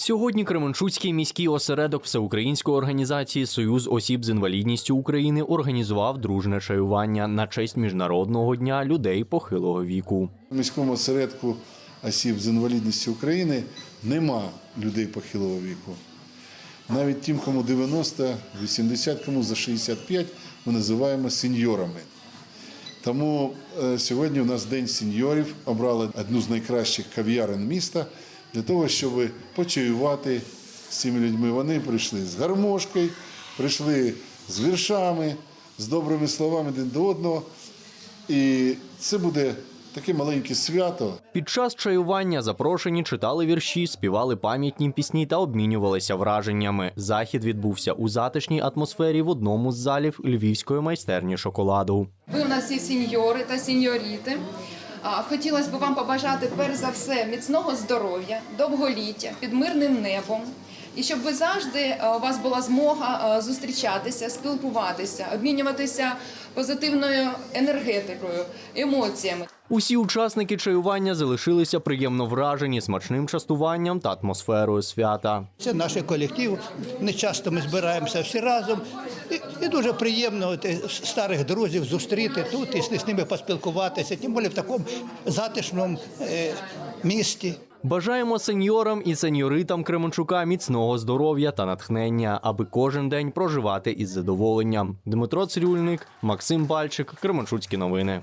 Сьогодні Кременчуцький міський осередок Всеукраїнської організації Союз осіб з інвалідністю України організував дружне чаювання на честь міжнародного дня людей похилого віку. У міському осередку осіб з інвалідністю України нема людей похилого віку. Навіть тим, кому 90, 80, кому за 65, ми називаємо сеньорами. Тому е, сьогодні у нас День сеньорів. Обрали одну з найкращих кав'ярин міста для того, щоб почаювати з цими людьми. Вони прийшли з гармошкою, прийшли з віршами, з добрими словами один до одного. І це буде таке маленьке свято. Під час чаювання запрошені читали вірші, співали пам'ятні пісні та обмінювалися враженнями. Захід відбувся у затишній атмосфері в одному з залів львівської майстерні шоколаду. Ви у нас всі сеньори та сеньоріти. Хотілося б вам побажати перш за все міцного здоров'я, довголіття під мирним небом. І щоб ви завжди е, у вас була змога е, зустрічатися, спілкуватися, обмінюватися позитивною енергетикою, емоціями. Усі учасники чаювання залишилися приємно вражені смачним частуванням та атмосферою свята. Це наш колектив. Не часто ми збираємося всі разом. І, і дуже приємно от, е, старих друзів зустріти тут і з, з ними поспілкуватися, тим більше в такому затишному е, місті. Бажаємо сеньорам і сеньоритам Кременчука міцного здоров'я та натхнення, аби кожен день проживати із задоволенням. Дмитро Цирюльник, Максим Бальчик, Кременчуцькі новини.